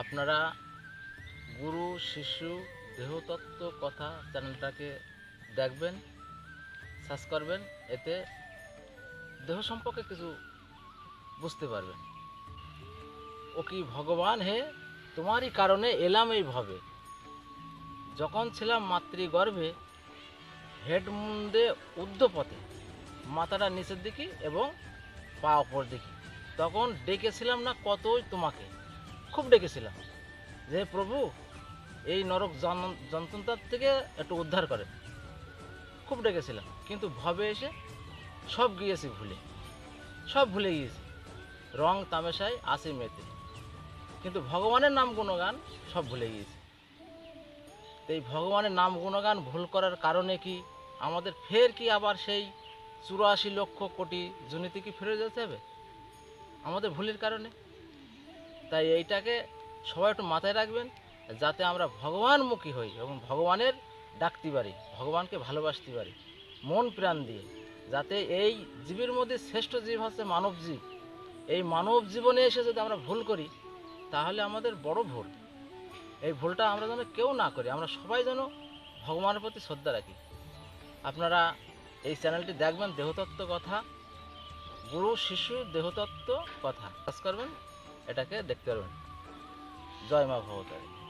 আপনারা গুরু, শিশু, দেহতত্ত্ব কথা চ্যানেলটাকে দেখবেন, সার্চ করবেন, এতে দেহ সম্পর্কে কিছু বুঝতে পারবেন। ও কি ভগবান হে? তোমারই কারণে এলাম এই ভবে যখন ছিলাম মাতৃগর্ভে হেড মুন্ডে ঊর্ধ্বপথে, মাথাটা নিচের দিকে এবং পা ওপর দিকে। তখন ডেকেছিলাম না কতই তোমাকে। খুব ডেকেছিলাম। যে, প্রভু, এই নরক যন্ত্রণার থেকে একটু উদ্ধার করেন খুব ডেকেছিলাম। কিন্তু ভবে এসে সব গিয়েছি ভুলে। সব ভুলে গিয়েছি। রং তামেশায় আসি মেতে। কিন্তু ভগবানের নাম গুণগান সব ভুলে গিয়েছি। এই ভগবানের নাম গুণগান ভুল করার কারণে কি আমাদের ফের কি আবার সেই চুরাশি লক্ষ কোটি জনিতে কি ফিরে যেতে হবে? আমাদের ভুলের কারণে? তাই এইটাকে সবাই একটু মাথায় রাখবেন, যাতে আমরা ভগবানমুখী হই এবং ভগবানের ডাকতে পারি, ভগবানকে ভালোবাসতে পারি, মন প্রাণ দিয়ে, যাতে এই জীবের মধ্যে শ্রেষ্ঠ জীব হচ্ছে মানব জীব। এই মানব জীবনে এসে যদি আমরা ভুল করি, তাহলে আমাদের বড় ভুল। এই ভুলটা আমরা যেন কেউ না করি, আমরা সবাই যেন ভগবানের প্রতি শ্রদ্ধা রাখি। আপনারা এই চ্যানেলটি দেখবেন, দেহতত্ত্ব কথা, গুরু, শিশু, দেহতত্ত্ব কথা। কাজ করবেন? এটাকে দেখতে পারবেন। জয় মা ভগবতারী